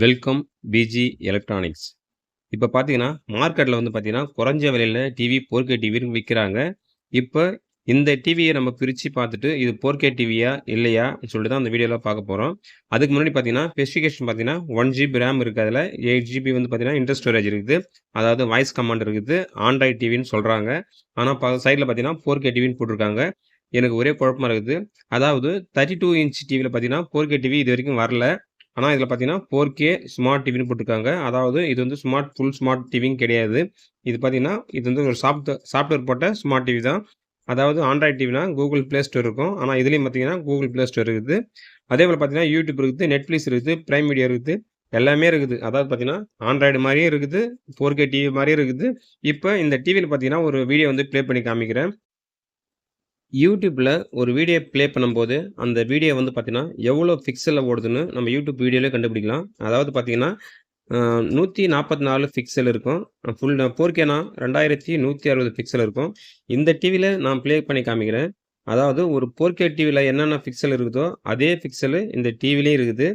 Welcome PG electronics. இப்போ பார்த்தீங்கன்னா மார்க்கெட்டில் வந்து பார்த்தீங்கன்னா குறைஞ்ச விலையில் டிவி போர்க்கே டிவின்னு விற்கிறாங்க இப்போ இந்த டிவியை நம்ம பிரித்து பார்த்துட்டு இது போர்க்கே டிவியா இல்லையா சொல்லிட்டு தான் அந்த வீடியோவில் பார்க்க போகிறோம் அதுக்கு முன்னாடி பார்த்தீங்கன்னா ஸ்பெசிஃபிகேஷன் பார்த்தீங்கன்னா ஒன் ஜிபி ரேம் இருக்குது அதில் எயிட் ஜிபி வந்து பார்த்தீங்கன்னா இன்டர் ஸ்டோரேஜ் இருக்குது. அதாவது வாய்ஸ் கமாண்ட் இருக்குது ஆண்ட்ராய்ட் டிவின்னு சொல்கிறாங்க ஆனால் சைடில் பார்த்தீங்கன்னா போர்க்கே டிவின்னு போட்டிருக்காங்க. எனக்கு ஒரே குழப்பமா இருக்குது. அதாவது தேர்ட்டி டூ இன்ச் டிவியில் பார்த்தீங்கன்னா போர்க்கே டிவி இது வரைக்கும் வரல. ஆனால் இதில் பார்த்தீங்கன்னா ஃபோர் கே ஸ்மார்ட் டிவின்னு போட்டிருக்காங்க. அதாவது இது வந்து ஸ்மார்ட் ஃபுல் ஸ்மார்ட் டிவியும் கிடையாது. இது பார்த்தீங்கன்னா இது வந்து ஒரு சாஃப்ட் சாஃப்ட்வேர் போட்ட ஸ்மார்ட் டிவி தான். அதாவது ஆண்ட்ராய்ட் டிவினா கூகுள் ப்ளே ஸ்டோர் இருக்கும். ஆனால் இதுலேயும் பார்த்தீங்கன்னா கூகுள் ப்ளே ஸ்டோர் இருக்குது. அதே போல் பார்த்தீங்கன்னா யூடியூப் இருக்குது நெட்ஃப்ளிக்ஸ் இருக்குது ப்ரைம் மீடியா இருக்குது. எல்லாமே இருக்குது. அதாவது பார்த்தீங்கன்னா ஆண்ட்ராய்டு மாதிரியும் இருக்குது ஃபோர் கே டிவி மாதிரியும் இருக்குது. இப்போ இந்த டிவியில் பார்த்தீங்கன்னா ஒரு வீடியோ வந்து ப்ளே பண்ணி காமிக்கிறேன். யூடியூப்பில் ஒரு வீடியோ ப்ளே பண்ணும்போது அந்த வீடியோ வந்து பார்த்திங்கன்னா எவ்வளோ பிக்சலில் ஓடுதுன்னு நம்ம யூடியூப் வீடியோவிலே கண்டுபிடிக்கலாம். அதாவது பார்த்தீங்கன்னா நூற்றி நாற்பத்தி நாலு பிக்சல் இருக்கும். ஃபுல் போர்க்கேனா ரெண்டாயிரத்தி நூற்றி அறுபது பிக்சல் இருக்கும். இந்த டிவியில் நான் ப்ளே பண்ணி காமிக்கிறேன். அதாவது ஒரு போர்க்கே டிவியில் என்னென்ன பிக்சல் இருக்குதோ அதே பிக்சலு இந்த டிவிலையும் இருக்குது.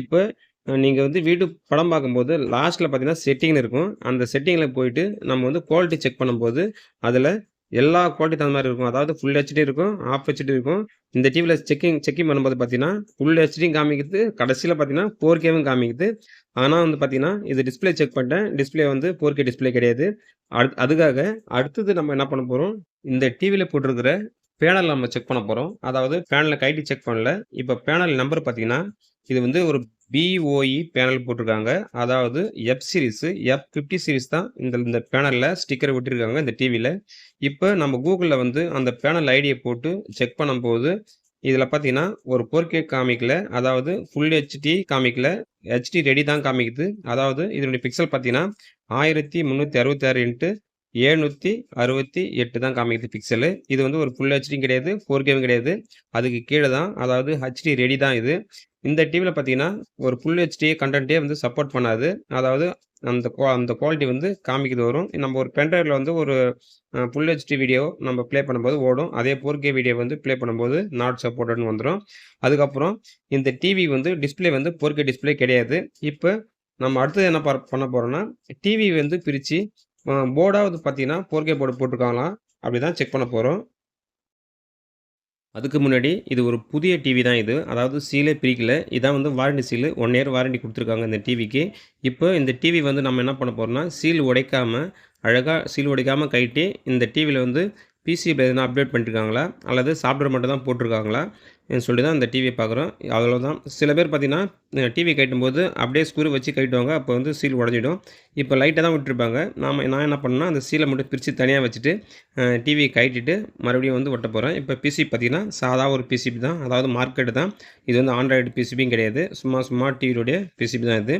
இப்போ நீங்கள் வந்து வீடு படம் பார்க்கும்போது லாஸ்ட்டில் பார்த்தீங்கன்னா செட்டிங் இருக்கும். அந்த செட்டிங்கில் போயிட்டு நம்ம வந்து குவாலிட்டி செக் பண்ணும்போது அதில் எல்லா குவாலிட்டி தகுந்த மாதிரி இருக்கும். அதாவது ஃபுல் ஹெச்டி இருக்கும் ஆஃப் ஹெச்டி இருக்கும். இந்த டிவியில் செக்கிங் செக்கிங் பண்ணும்போது பார்த்தீங்கன்னா ஃபுல் ஹெச்டியும் காமிக்குது. கடைசியில் பார்த்தீங்கன்னா ஃபோர் கேவும் காமிக்குது. ஆனால் வந்து பார்த்தீங்கன்னா இது டிஸ்பிளே செக் பண்ணிட்டேன். டிஸ்பிளே வந்து ஃபோர் கே டிஸ்பிளே கிடையாது. அடு அதுக்காக அடுத்தது நம்ம என்ன பண்ண போகிறோம் இந்த டிவியில் போட்டிருக்கிற பேனல் நம்ம செக் பண்ண போகிறோம் அதாவது பேனலில் கைட்டி செக் பண்ணல. இப்போ பேனல் நம்பர் பார்த்தீங்கன்னா இது வந்து ஒரு பிஓஇ பேனல் போட்டிருக்காங்க. அதாவது F series F fifty series தான் இந்த இந்த பேனலில் ஸ்டிக்கர் விட்டுருக்காங்க இந்த டிவியில் இப்போ நம்ம கூகுளில் வந்து அந்த பேனல் ஐடியை போட்டு செக் பண்ணும்போது இதில் பார்த்தீங்கன்னா ஒரு போர்கே காமிக்கல. அதாவது ஃபுல் ஹெச்டி காமிக்கல. ஹெச்டி ரெடி தான் காமிக்குது. அதாவது இதனுடைய பிக்சல் பார்த்தீங்கன்னா ஆயிரத்தி முந்நூற்றி அறுபத்தி இன்ட்டு ஏழ்நூற்றி அறுபத்தி எட்டு தான் காமிக்குது பிக்சலு இது வந்து ஒரு ஃபுல் ஹெச்டியும் கிடையாது ஃபோர் கேவும் கிடையாது. அதுக்கு கீழே தான் அதாவது ஹெச்டி ரெடி தான் இது. இந்த டிவியில் பார்த்தீங்கன்னா ஒரு ஃபுல் ஹெச்டி கண்டென்ட்டே வந்து சப்போர்ட் பண்ணாது. அதாவது அந்த அந்த குவாலிட்டி வந்து காமிக்கிறது வரும். நம்ம ஒரு பென்ட்ரைவில் வந்து ஒரு ஃபுல் ஹெச்டி வீடியோ நம்ம ப்ளே பண்ணும்போது ஓடும். அதே ஃபோர் கே வீடியோ வந்து ப்ளே பண்ணும்போது நாட் சப்போர்ட்டட்னு வந்துடும் அதுக்கப்புறம் இந்த டிவி வந்து டிஸ்பிளே வந்து ஃபோர் கே டிஸ்பிளே கிடையாது. இப்போ நம்ம அடுத்தது என்ன பண்ண போகிறோம்னா டிவி வந்து பிரித்து போர்டாவது பார்த்தீங்கன்னா ஃபோர் கே போர்டு போட்டிருக்காங்களா அப்படி தான் செக் பண்ண போகிறோம் அதுக்கு முன்னாடி இது ஒரு புதிய டிவி தான் இது. அதாவது சீலே பிரிக்கல. இதான் வந்து warranty seal one year warranty கொடுத்துருக்காங்க இந்த டிவிக்கு இப்போ இந்த டிவி வந்து நம்ம என்ன பண்ண போகிறோம்னா சீல் உடைக்காமல் அழகாக சீல் உடைக்காமல் கைட்டி இந்த டிவியில் வந்து பிசியில் எதுனா அப்டேட் பண்ணிருக்காங்களா? அல்லது சாஃப்ட்வேர் மட்டும் தான் போட்டிருக்காங்களா? சொல்லி தான் அந்த டிவியை பார்க்குறோம். அவ்வளோதான் சில பேர் பார்த்திங்கன்னா டிவி கட்டும்போது அப்படியே ஸ்க்ரூ வச்சு கட்டுவாங்க அப்போ வந்து சீல் உடஞ்சிடும். இப்போ லைட்டாக தான் விட்டுருப்பாங்க. நாம் நான் என்ன பண்ணேன்னா அந்த சீலை மட்டும் பிரித்து தனியாக வச்சுட்டு டிவி கட்டிட்டு மறுபடியும் வந்து ஒட்ட போகிறேன் இப்போ பிசி பார்த்திங்கன்னா சாதா ஒரு பிசிபி தான். அதாவது மார்க்கெட்டு தான். இது வந்து ஆண்ட்ராய்டு பிசிபியும் கிடையாது. சும்மா சும்மா டிவியோடைய பிசிபி தான் இது.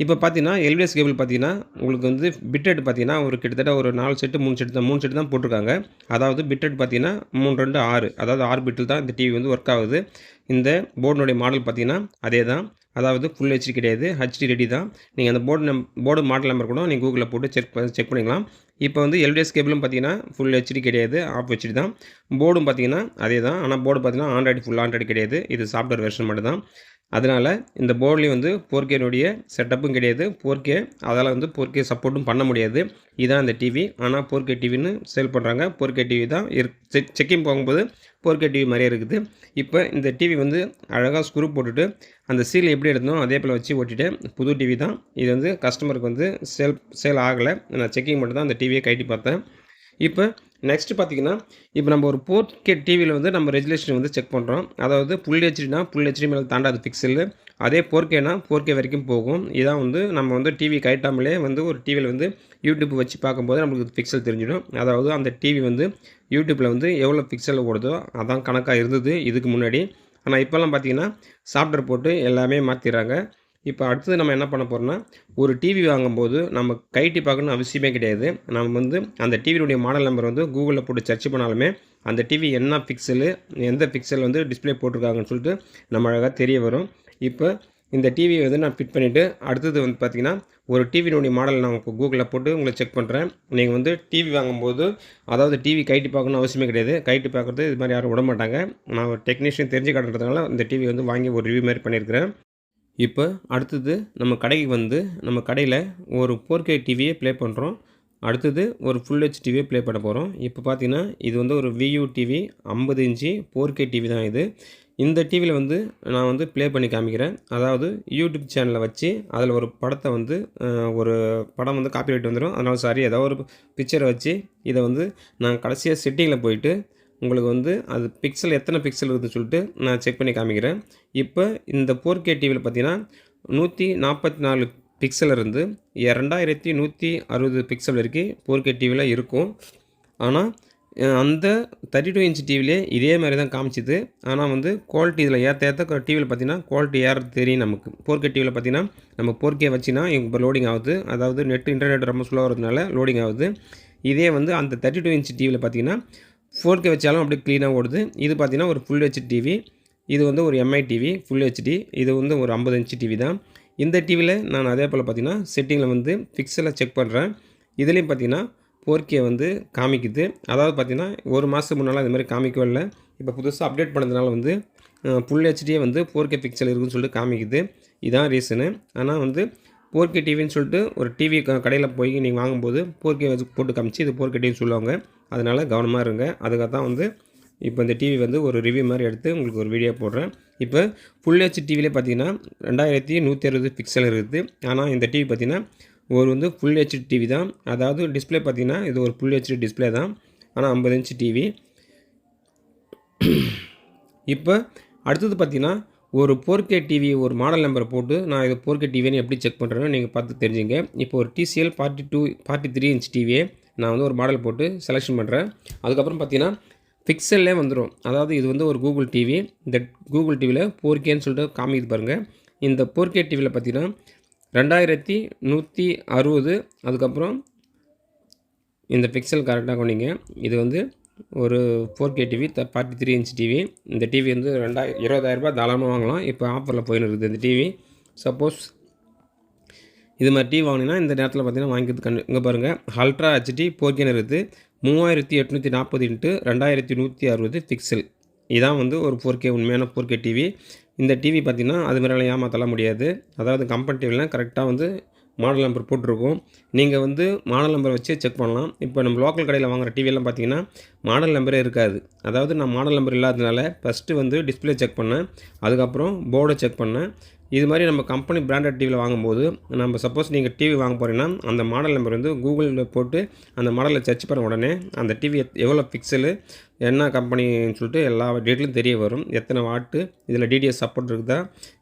இப்போ பார்த்தீங்கன்னா எல்விஎஸ் கேபிள் பார்த்தீங்கன்னா உங்களுக்கு வந்து பிட்ரேட் பார்த்தீங்கன்னா ஒரு கிட்டத்தட்ட ஒரு நாலு செட்டு மூணு செட்டு தான் மூணு செட்டு தான் போட்டிருக்காங்க. அதாவது பிட்ரேட் பார்த்தீங்கன்னா மூணு ரெண்டு ஆறு. அதாவது ஆறு பிட்டில் தான் இந்த டிவி வந்து ஒர்க் ஆகுது. இந்த போர்டினுடைய மாடல் பார்த்தீங்கன்னா அதே தான் அதாவது ஃபுல் ஹெச்டி கிடையாது ஹெச்டி ரெடி தான். நீங்கள் அந்த போர்டு நம் போர்டு மாடல் நம்பர் கூட நீங்கள் கூகுளில் போட்டு செக் செக் பண்ணிக்கலாம். இப்போ வந்து எல்டிஎஸ் கேபிளும் பார்த்தீங்கன்னா ஃபுல் ஹெச்டி கிடையாது ஆஃப் ஹெச்டி தான். போர்டும் பார்த்தீங்கன்னா அதே தான் ஆனால் போர்டு பார்த்தீங்கன்னா ஆண்ட்ராய்டு ஃபுல் ஆண்ட்ராய்டு கிடையாது. இது சாஃப்ட்வேர் வெர்ஷன் மட்டும் தான் அதனால் இந்த போர்ட்லேயும் வந்து ஃபோர் கேனுடைய செட்டப்பும் கிடையாது. ஃபோர்கே அதால் வந்து ஃபோர்கே சப்போர்ட்டும் பண்ண முடியாது. இதுதான் இந்த டிவி ஆனால் ஃபோர்கே டிவின்னு சேல் பண்ணுறாங்க போர்கே டிவி தான் செக் செக்கிங் போகும்போது ஃபோர்கே டிவி மாதிரியே இருக்குது. இப்போ இந்த டிவி வந்து அழகாக ஸ்க்ரூ போட்டுட்டு அந்த சீல் எப்படி எடுத்தோம் அதே போல் வச்சு ஓட்டிட்டு புது டிவி தான். இது வந்து கஸ்டமருக்கு வந்து சேல் சேல் ஆகலை. நான் செக்கிங் மட்டும் தான் அந்த டிவியை கட்டி பார்த்தேன். இப்போ நெக்ஸ்ட்டு பார்த்தீங்கன்னா இப்போ நம்ம ஒரு ஃபோர் கே டிவியில் வந்து நம்ம ரெஜுலேஷன் வந்து செக் பண்ணுறோம் அதாவது புல் ஹெச்டினா புல் ஹெச்டி மேலே தாண்டாது பிக்சல் அதே போர்க்கேனா போர்க்கே ஃபோர் கே வரைக்கும் போகும். இதான் வந்து நம்ம வந்து டிவி கைட்டாமலே வந்து ஒரு டிவியில் வந்து யூடியூப் வச்சு பார்க்கும்போது நம்மளுக்கு பிக்சல் தெரிஞ்சிடும். அதாவது அந்த டிவி வந்து யூடியூப்பில் வந்து எவ்வளோ பிக்சல் ஓடுதோ அதான் கணக்காக இருந்தது இதுக்கு முன்னாடி. ஆனால் இப்போல்லாம் பார்த்தீங்கன்னா சாஃப்ட்வேர் போட்டு எல்லாமே மாற்றிடுறாங்க இப்போ அடுத்தது நம்ம என்ன பண்ண போகிறோம்னா ஒரு டிவி வாங்கும்போது நம்ம கைட்டி பார்க்கணும்னு அவசியமே கிடையாது. நம்ம வந்து அந்த டிவியுடைய மாடல் நம்பர் வந்து கூகுளில் போட்டு சர்ச் பண்ணாலுமே அந்த டிவி என்ன பிக்சலு எந்த பிக்சல் வந்து டிஸ்பிளே போட்டிருக்காங்கன்னு சொல்லிட்டு நம்ம அழகாக தெரிய வரும். இப்போ இந்த டிவியை வந்து நான் ஃபிட் பண்ணிவிட்டு அடுத்தது வந்து பார்த்திங்கன்னா ஒரு டிவியினுடைய மாடல் நான் கூகுளில் போட்டு உங்களை செக் பண்ணுறேன் நீங்கள் வந்து டிவி வாங்கும்போது அதாவது டிவி கைட்டி பார்க்கணும் அவசியமே கிடையாது. கைட்டி பார்க்குறது இது மாதிரி யாரும் விட மாட்டாங்க நான் ஒரு டெக்னீஷியன் தெரிஞ்சு காட்டுறதுனால இந்த டிவி வந்து வாங்கி ஒரு ரிவ்யூ மாதிரி பண்ணியிருக்கிறேன். இப்போ அடுத்தது நம்ம கடைக்கு வந்து நம்ம கடையில் ஒரு 4K டிவியே ப்ளே பண்ணுறோம். அடுத்தது ஒரு ஃபுல் ஹெச் டிவியை ப்ளே பண்ண போகிறோம் இப்போ பார்த்தீங்கன்னா, இது வந்து ஒரு Vu TV 50 inch 4K TV தான் இது. இந்த டிவியில் வந்து நான் வந்து ப்ளே பண்ணி காமிக்கிறேன். அதாவது யூடியூப் சேனலில் வச்சு அதில் ஒரு படத்தை வந்து ஒரு படம் வந்து காப்பிரைட் வந்துடும் அதனால் சாரி ஏதோ ஒரு பிக்சரை வச்சு இதை வந்து நான் கடைசியாக செட்டிங்கில் போயிட்டு உங்களுக்கு வந்து அது பிக்சல் எத்தனை பிக்சல் இருக்குதுன்னு சொல்லிட்டு நான் செக் பண்ணி காமிக்கிறேன். இப்போ இந்த போர்க்கே டிவியில் பார்த்தீங்கன்னா, 144 பிக்சல் இருந்து 2160 பிக்சல் வரைக்கும் போர்க்கே டிவியில் இருக்கும். ஆனால் அந்த தேர்ட்டி டூ இன்ச் டிவிலே இதே மாதிரி தான் காமிச்சிது ஆனால் வந்து குவாலிட்டி இதில் ஏற்ற ஏற்ற டிவியில் பார்த்தீங்கன்னா, குவாலிட்டி ஏற தெரியும் நமக்கு. போர்க்கே டிவியில் பார்த்தீங்கன்னா, நம்ம போர்க்கே வச்சுன்னா இப்போ லோடிங் ஆகுது. அதாவது நெட் இன்டர்நெட் ரொம்ப ஸ்லோவாக வரதுனால லோடிங் ஆகுது. இதே வந்து அந்த 32 இன்ச் டிவியில் பார்த்தீங்கன்னா, 4K வச்சாலும் அப்படியே க்ளீனாக ஓடுது. இது பார்த்தீங்கன்னா, ஒரு ஃபுல் ஹெச் டிவி. இது வந்து ஒரு எம்ஐ டிவி ஃபுல் ஹெச்டி. இது வந்து ஒரு ஐம்பது இன்ச்சு டிவி தான். இந்த டிவியில் நான் அதே போல் பார்த்தீங்கன்னா, செட்டிங்கில் வந்து ஃபிக்ஸில் செக் பண்ணுறேன் இதுலேயும் பார்த்தீங்கன்னா, 4K வந்து காமிக்குது. அதாவது பார்த்தீங்கன்னா, 1 மாசத்துக்கு முன்னால இந்த மாதிரி காமிக்கவே இல்லை இப்போ புதுசாக அப்டேட் பண்ணதுனால வந்து ஃபுல் ஹெச்டியே வந்து 4K பிக்சல் இருக்குன்னு சொல்லிட்டு காமிக்குது. இதான் ரீசனு. ஆனால் வந்து 4K டிவின்னு சொல்லிட்டு ஒரு டிவி க போய் நீங்கள் வாங்கும்போது ஃபோர்கே வச்சு போட்டு காமிச்சு இது ஃபோர்கே டிவின்னு சொல்லுவாங்க. அதனால் கவனமாக இருங்க. அதுக்காக தான் வந்து இப்போ இந்த டிவி வந்து ஒரு ரிவ்யூ மாதிரி எடுத்து உங்களுக்கு ஒரு வீடியோ போடுறேன். இப்போ ஃபுல் ஹெச் டிவிலே பார்த்தீங்கன்னா, 2160 பிக்சல் இருக்குது. ஆனால் இந்த டிவி பார்த்தீங்கன்னா, ஒரு வந்து ஃபுல் ஹெச் டிவி தான். அதாவது டிஸ்பிளே பார்த்தீங்கன்னா, இது ஒரு ஃபுல் ஹெச்டி டிஸ்ப்ளே தான். ஆனால் ஐம்பது இன்ச் டிவி. இப்போ அடுத்தது பார்த்தீங்கன்னா, ஒரு 4K டிவி ஒரு மாடல் நம்பரை போட்டு நான் இது 4K டிவின்னு எப்படி செக் பண்ணுறேன்னு நீங்கள் பார்த்து தெரிஞ்சுங்க. இப்போ ஒரு TCL forty two forty three inch டிவியை நான் வந்து ஒரு மாடல் போட்டு செலெக்ஷன் பண்ணுறேன் அதுக்கப்புறம் பார்த்தீங்கன்னா, பிக்சல்லே வந்துடும் அதாவது இது வந்து ஒரு கூகுள் டிவி. இந்த கூகுள் டிவியில் 4Kன்னு சொல்லிட்டு காமிக்குது பாருங்கள் இந்த 4K டிவியில் பார்த்தீங்கன்னா, 2160 அதுக்கப்புறம் இந்த பிக்சல் கரெக்டாக கொண்டீங்க இது வந்து ஒரு four K TV the 43 inch TV. இந்த டிவி வந்து ரெண்டாயிரம் இருபதாயிரரூபா தாராளமாக வாங்கலாம். இப்போ ஆஃபரில் போயின்னு இருக்குது இந்த டிவி. சப்போஸ் இது மாதிரி டிவி வாங்குனீங்கன்னா, இந்த நேரத்தில் பார்த்தீங்கன்னா வாங்கிக்கிறது கண்ணு இங்க பாருங்க. அல்ட்ரா ஹெச்டி 4Kன்னு இருக்குது. 3840 இன்டு 2160 பிக்சல். இதான் வந்து ஒரு 4K உண்மையான 4K டிவி. இந்த டிவி பார்த்தீங்கன்னா, அது மாரிலாம் ஏமாற்றலாம் முடியாது. அதாவது கம்பெனி டிவிலாம் கரெக்டாக வந்து மாடல் நம்பர் போட்டிருக்கும். நீங்கள் வந்து மாடல் நம்பர் வச்சே செக் பண்ணலாம். இப்போ நம்ம லோக்கல் கடையில் வாங்குகிற டிவியெல்லாம் பார்த்தீங்கன்னா, மாடல் நம்பரே இருக்காது. அதாவது நான் மாடல் நம்பர் இல்லாததுனால ஃபர்ஸ்ட்டு வந்து டிஸ்ப்ளே செக் பண்ணேன். அதுக்கப்புறம் போர்டை செக் பண்ணேன். இது மாதிரி நம்ம கம்பெனி பிராண்டட் டிவியில் வாங்கும்போது, நம்ம சப்போஸ் நீங்கள் டிவி வாங்க போகிறீங்கன்னா அந்த மாடல் நம்பர் வந்து கூகுளில் போட்டு அந்த மாடலை சர்ச் பண்ண உடனே, அந்த டிவி எவ்வளோ பிக்சலு, என்ன கம்பெனின்னு சொல்லிட்டு எல்லா டீட்டெயிலும் தெரிய வரும். எத்தனை வாட்டு, இதில் டிடிஎஸ் சப்போர்ட் இருக்குதா,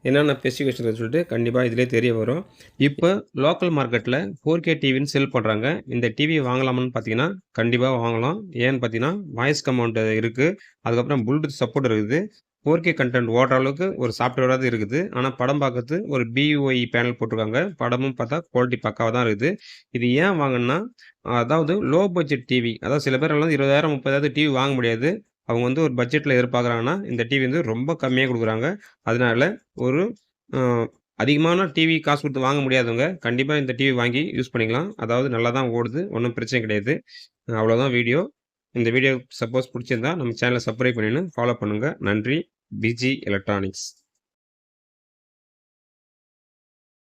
என்னென்ன ஸ்பெசிஃபிகேஷன் சொல்லிட்டு கண்டிப்பாக இதிலே தெரிய வரும். இப்போ லோக்கல் மார்க்கெட்டில் ஃபோர் கே டிவின்னு செல் பண்ணுறாங்க இந்த டிவி வாங்கலாமான்னு பார்த்தீங்கன்னா, கண்டிப்பாக வாங்கலாம். ஏன்னு பார்த்தீங்கன்னா, வாய்ஸ் கமௌண்ட் இருக்குது அதுக்கப்புறம் ப்ளூடூத் சப்போர்ட் இருக்குது. 4K கன்டென்ட் ஓடுற அளவுக்கு ஒரு சாஃப்ட்வேராக இருக்குது. ஆனால் படம் பார்க்கறது ஒரு BUI பேனல் போட்டிருக்காங்க. படமும் பார்த்தா குவாலிட்டி பக்காவாக தான் இருக்குது. இது ஏன் வாங்கினா அதாவது லோ பட்ஜெட் டிவி. அதாவது சில பேர் எல்லாம் 20,000 30,000 டிவி வாங்க முடியாது. அவங்க வந்து ஒரு பட்ஜெட்டில் எதிர்பார்க்குறாங்கன்னா, இந்த டிவி வந்து ரொம்ப கம்மியாக கொடுக்குறாங்க அதனால ஒரு அதிகமான டிவி காசு கொடுத்து வாங்க முடியாதவங்க, கண்டிப்பாக இந்த டிவி வாங்கி யூஸ் பண்ணிக்கலாம். அதாவது நல்லா தான் ஓடுது. ஒன்றும் பிரச்சனை கிடையாது. அவ்வளோதான் வீடியோ. இந்த வீடியோ சப்போஸ் பிடிச்சிருந்தா நம்ம சேனலை சப்ஸ்கிரைப் பண்ணின்னு ஃபாலோ பண்ணுங்கள் நன்றி. PG Electronics.